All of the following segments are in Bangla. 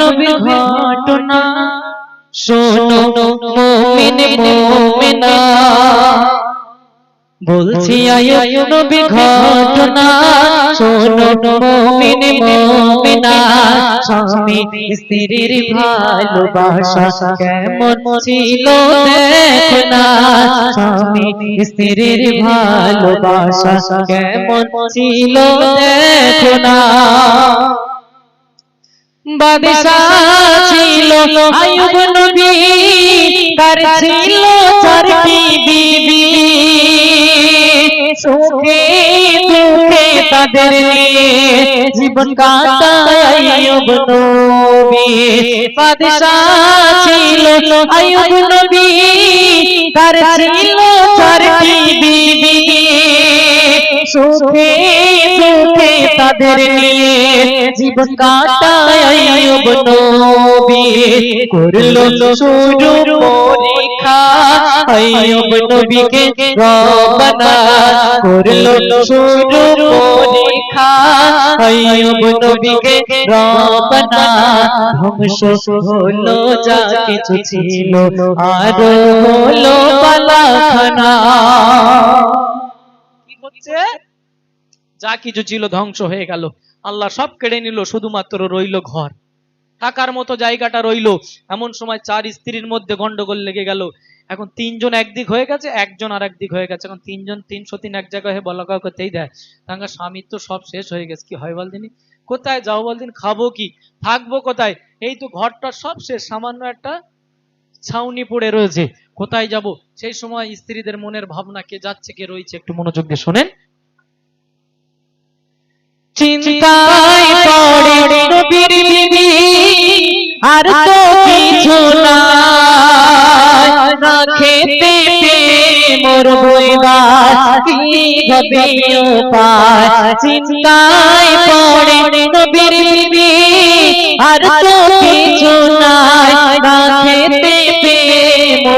নবীর ঘটনা। শোনো বলছি আয়ুব নবীর ঘটনা। শোনো স্বামী স্ত্রীর ভালোবাসা কেমন ছিল স্বামী স্ত্রীর ভালোবাসা কেমন ছিল না বাদশাহ ছিল, আয়ুব নবী তার ছিল চারটি বিবি। সুখে দুঃখে তাদের জীবন কাটায় আয়ুব নবী। বাদশাহ ছিল, আয়ুব নবী তার ছিল চারটি বিবি। তাদের নিয়ে জীবন কাটায় নবী করল শুরু পরীক্ষা আয়ুব নবীকে রবানা করল শুরু পরীক্ষা আয়ুব নবীকে রবানা ধ্বংস হলো যা কিছু ছিল, আর হলো পালাখানা। যা কিছু ছিল ধ্বংস হয়ে গেল। আল্লাহ সব কেড়ে নিল, শুধুমাত্র রইল ঘর। থাকার মতো জায়গাটা রইল। এমন সময় চার স্ত্রীর মধ্যে গন্ডগোল লেগে গেল। এখন তিনজন একদিক হয়ে গেছে, একজন আর একদিক হয়ে গেছে। এখন তিনজন তিনশো তিন এক জায়গায় হয়ে বলা করতেই দেয়। তাঙ্গা স্বামীর তো সব শেষ হয়ে গেছে। কি হয় বলদিনি? কোথায় যাও বলদিন? খাব কি? থাকব কোথায়? এই তো ঘরটা সব শেষ। সামান্য একটা ছাউনি পড়ে রয়েছে। কোথায় যাব? সেই সময় স্ত্রীদের মনের ভাবনা, কে যাচ্ছে, কে রয়েছে, একটু মনোযোগ দিয়ে শোনেন। চিন্তায় পড়ে নবীর বিবি আর তো কিছু না খেতে মোর চিন্তায় পড়ে নবীর বিবি আর তো কিছু না খেতে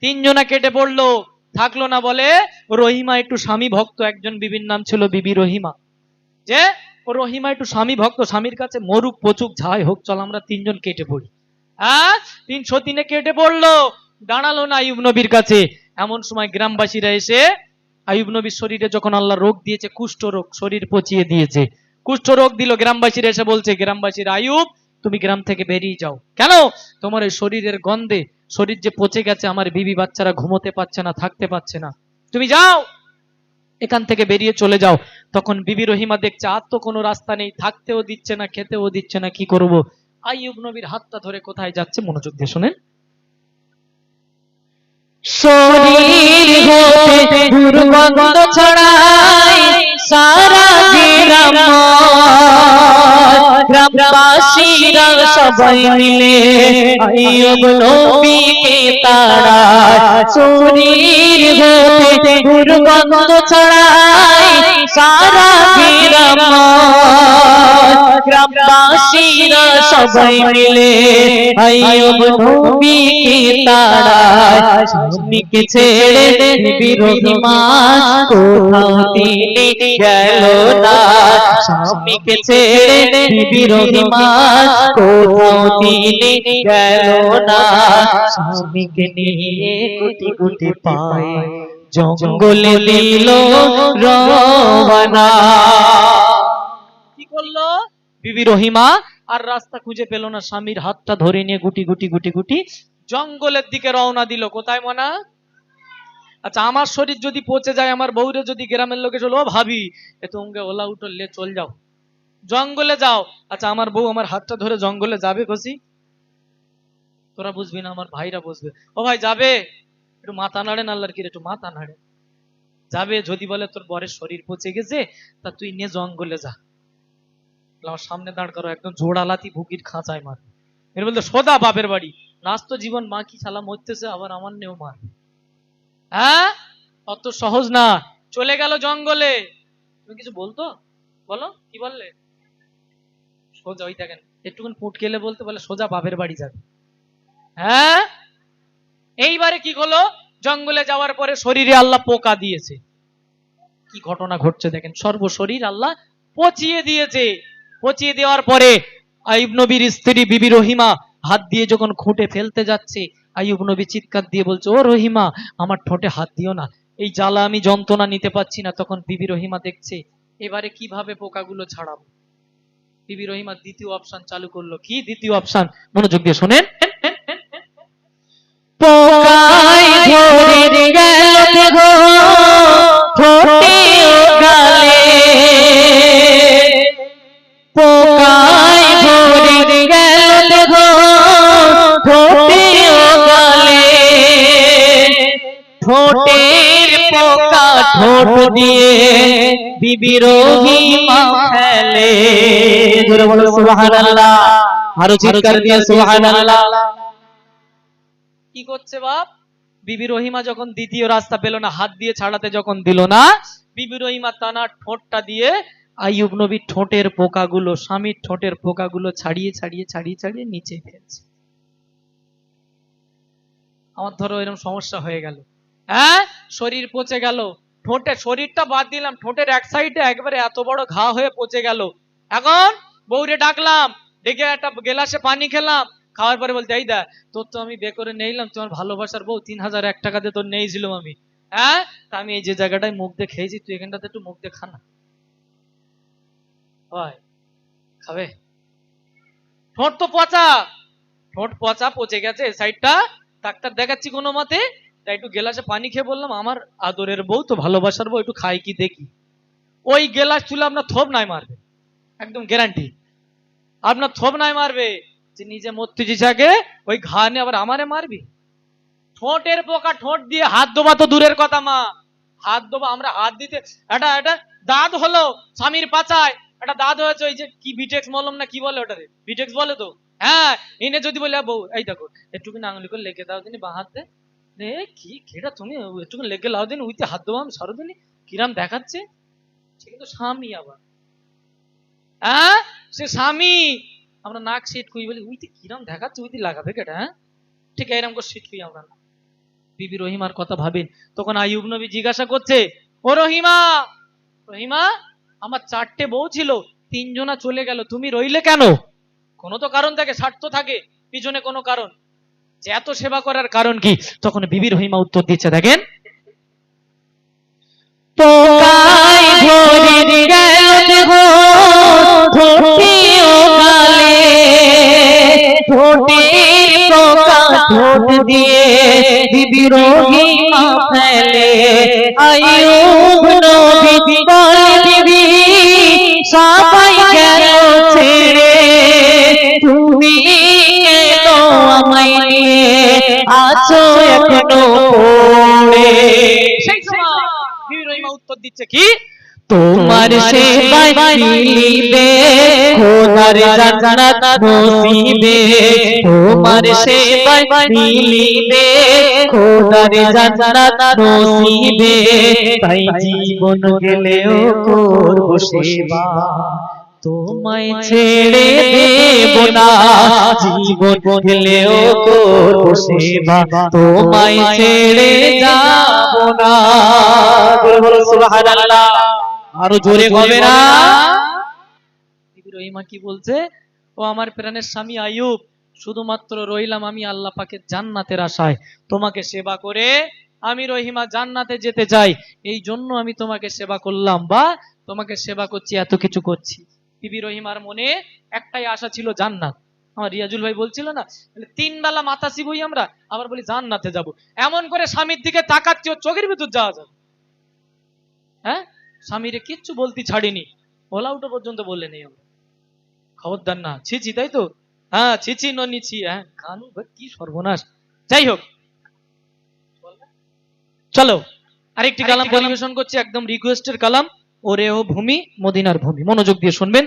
তিনজনা কেটে পড়ল। থাকল না বলে, রহিমা একটু স্বামী ভক্ত, একজন বিবির নাম ছিল বিবি রহিমা। যে রহিমা একটু স্বামী ভক্ত, স্বামীর কাছে মরুক, পচুক ঝাই হোক, চল আমরা তিনজন কেটে পড়ি। হ্যাঁ তিনশো তিনে কেটে পড়ল। দাঁড়াল না আয়ুব নবীর কাছে। এমন সময় গ্রামবাসীরা এসে আয়ুব নবীর শরীরে যখন আল্লাহ রোগ দিয়েছে, কুষ্ঠ রোগ, শরীর পচিয়ে দিয়েছে। কুষ্ঠ রোগ দিল, গ্রামবাসীরা এসে বলছে, গ্রামবাসীর আয়ুব তুমি গ্রাম থেকে বেরিয়ে যাও। কেন? তোমার এই শরীরের গন্ধে শরীর যে পচে গেছে, আমার বিবি বাচ্চারা ঘুমোতে পারছে না, থাকতে পারছে না। তুমি যাও! এখান থেকে বেরিয়ে চলে যাও। তখন বিবি রহিমা দেখছে, আর তো কোনো রাস্তা নেই, থাকতেও দিচ্ছে না, খেতেও দিচ্ছে না, কি করব? আইয়ুব নবীর হাতটা ধরে কোথায় যাচ্ছে, মনোযোগ দিয়ে শোনেন। সারা গ্রামবাসীরা সবাই মিলে আইয়ুব নবীকে তারা শরীর হতে সারা গ্রাম গ্রামবাসীরা সবাই মিলে আইয়ুব নবীকে তাড়ায় স্বামীকে ছেড়ে বিরোধী মাস কোথাও তিনি গেল না। স্বামীকে ছেড়ে বিরোধী মাস কোথাও তিনি গেল না। স্বামীকে নিয়ে গুটি গুটি পায়। জঙ্গলে দিল রওনা। কি করল? বিবি রহিমা, আর রাস্তা খুঁজে পেল না স্বামীর হাতটা ধরে নিয়ে গুটি গুটি গুটি গুটি জঙ্গলের দিকে রওনা দিল। কোথায় মনা? আচ্ছা আমার শরীর যদি পচে যায়, আমার বউরে যদি গ্রামের লোকে চলো ভাবি, এ তোমাকে ওলা উঠো লে চল যাও। জঙ্গলে যাও। আচ্ছা আমার বউ আমার হাতটা ধরে জঙ্গলে যাবে কসি? তোরা বুঝবি না, আমার ভাইরা বুঝবে। ও ভাই, যাবে? একটু মাথা নাড়ে না আল্লাহর কি একটু মাথা নাড়ে। যাবে, যদি বলে তোর বরের শরীর পচে গেছে, তা তুই নিয়ে জঙ্গলে যা। আমার সামনে দাঁড় করো, একদম জোড়ালাতি ভুকির খাঁচায় মার এর বলতে সোদা বাপের বাড়ি। নাচ তো জীবন, মা কি শালা মরতেছে আবার আমার নেও মার। হ্যাঁ? অত সহজ না। চলে গেল জঙ্গলে। তুমি কিছু বলতো? বলো, কি বললে? সোজা, ওই দেখেন, একটুখানি পুট কেলে বলতে বলে, সোজা বাপের বাড়ি যাবে। হ্যাঁ? এইবারে কি হলো? জঙ্গলে যাওয়ার পরে শরীরে আল্লাহ পোকা দিয়েছে। কি ঘটনা ঘটছে দেখেন? সর্বশরীর আল্লাহ পচিয়ে দিয়েছে। পচিয়ে দেওয়ার পরে আইব নবীর স্ত্রী বিবি রহিমা হাত দিয়ে যখন খুঁটে ফেলতে যাচ্ছে আইব নবী চিৎকার দিয়ে বলছে, ও রহিমা, আমার ঠোঁটে হাত দিও না। এই জ্বালা আমি যন্ত্রণা নিতে পারছি না। তখন বিবি রহিমা দেখছে, এবারে কীভাবে পোকাগুলো ছাড়াবো? বিবি রহিমা দ্বিতীয় অপশন চালু করল। কি দ্বিতীয় অপশন? মনোযোগ দিয়ে শোনেন। পোকাই ধরে গেল গো, ঠোঁটে গালে। পোকাই ধরে গেল গো, ঠোঁটে গালে। ঠোঁটের পোকা ঠোঁট দিয়ে বিবি রহিমা ফেলে। জোরে বলো, সুবহানাল্লাহ। আরও চিৎকার দিয়ে, সুবহানাল্লাহ। কি করছে বাপ? বিবি রহিমা যখন দ্বিতীয় রাস্তা পেল না, হাত দিয়ে ছাড়াতে যখন দিল না, বিবি রহিমা তানার ঠোঁটটা দিয়ে আইয়ুব নবীর ঠোঁটের পোকাগুলো, স্বামীর ঠোঁটের পোকাগুলো ছাড়িয়ে ছাড়িয়ে ছাড়িয়ে ছাড়িয়ে নিচে ফেলছে। আমার ধরো এরকম সমস্যা হয়ে গেল। হ্যাঁ? শরীর পচে গেল। ঠোঁটে শরীরটা বাদ দিলাম। ঠোঁটের এক সাইডে একবারে এত বড় ঘা হয়ে পচে গেল। এখন বউরে ডাকলাম, ডেকে একটা গেলাসে পানি খেলাম। খাওয়ার পরে বলতে এই দা তোর তো আমি বে করে নিলাম, তোমার ভালোবাসার বউ তিন হাজার এক টাকা দিয়ে তোর নিয়েছিলাম আমি। হ্যাঁ? তা আমি এই যে জায়গাটায় মুখ দিয়ে খেয়েছি, তুই এখানটাতে একটু মুখ দিয়ে খানা হয়, খাবে? ঠোঁট তো পচা। ঠোঁট পচা, পচে গেছে সাইডটা। ডাক্তার দেখাচ্ছি কোনো মতে। তাই একটু গেলাসে পানি খেয়ে বললাম, আমার আদরের বউ তো ভালোবাসার বউ, একটু খাই কি দেখি। ওই গেলাস চুলে আপনার থোপ নাই মারবে, একদম গ্যারান্টি আপনার থোপ নাই মারবে। নিজে মরতে চাকে ওই ঘা নিয়ে আবার আমারে মারবি? ঠোঁটের পোকা ঠোঁট দিয়ে হাত দোবা তো দূরের কথা, মা। হাত দোবা আমরা হাত দিতে, এটা এটা দাঁত হলো স্বামীর পাচায় একটা দাঁত হয়েছে ওই যে কি বিটেক্স মলম না কি বলে ওটারে? বিটেক্স বলে তো? হ্যাঁ এনে যদি বলে বউ, এই দেখো একটুখানি আঙুলি করে লেগে দাও দিনি বা হাতে। এ কি কেটা তুমি? একটুখানি লেগে লাও দিন, উইতে হাত দেবো আমি সরো দিনি। কিরাম দেখাচ্ছে? সে কিন্তু স্বামী আবার। হ্যাঁ সে স্বামী! আমরা নাক সেট করি বলি উইতে কিরাম দেখাচ্ছে? উইতে লাগাবে কেটা হ্যাঁ? ঠিক এরকম করে সেট করি আমরা। বিবি রহিমার কথা ভাবেন। তখন আইয়ুব নবী জিজ্ঞাসা করছে, ও রহিমা রহিমা, আমার চারটে বউ ছিল, তিনজনা চলে গেল, তুমি রইলে কেন? কোনো তো কারণ থাকে, স্বার্থ থাকে, পিছনে কোনো কারণ। যে এত সেবা করার কারণ কি? তখন বিবি রহিমা উত্তর দিচ্ছে, দেখেন পোকাই ধরে ঠোঁটে ঠোঁট দিয়ে বিবি রহিমা ফেলে। বলে বিবি সবাই ছেড়ে। তুমি আমায় নিয়ে, আছো এখনও সেই সময় উত্তর দিচ্ছে কি? তোমার সেবায় মিলিবে খোদার জান্নাত নসিবে। তোমার সেবায় মিলিবে খোদার জান্নাত নসিবে। তাই জীবন গেলেও করব সেবা। তোমায় ছেড়ে দেব না। জীবন গেলেও করব সেবা। তোমায় ছেড়ে যাব না। বলো সুবহানাল্লাহ। আরও জোরে হবে না? রহিমা কি বলছে? ও আমার প্রাণের স্বামী আয়ুব শুধুমাত্র রইলাম আমি আল্লাহ পাকের জান্নাতের আশায়। তোমাকে সেবা করে আমি রহিমা জান্নাতে যেতে চাই। এই জন্য আমি তোমাকে সেবা করলাম বা তোমাকে সেবা করছি এত কিছু করছি। বিবি রহিমার মনে একটাই আশা ছিল জান্নাত। আমার রিয়াজুল ভাই বলছিল না তিন বেলা মাথা শিবই আমরা আবার বলি জান্নাতে যাব। এমন করে স্বামীর দিকে তাকাচ্ছি ওর চোখের ভিতর যাওয়া যাবে। হ্যাঁ? স্বামীরে কিচ্ছু বলতে ছাড়িনি। ওলা উঠো পর্যন্ত বললে নেই আমরা খবরদার না। ছিছি তাই তো? হ্যাঁ ছিছি ন হ্যাঁ কানু কি সর্বনাশ। যাই হোক চলো আরেকটি কালাম পরিবেশন করছি একদম রিকোয়েস্টের কালাম। ওরে ও ভূমি মদিনার ভূমি। মনোযোগ দিয়ে শুনবেন।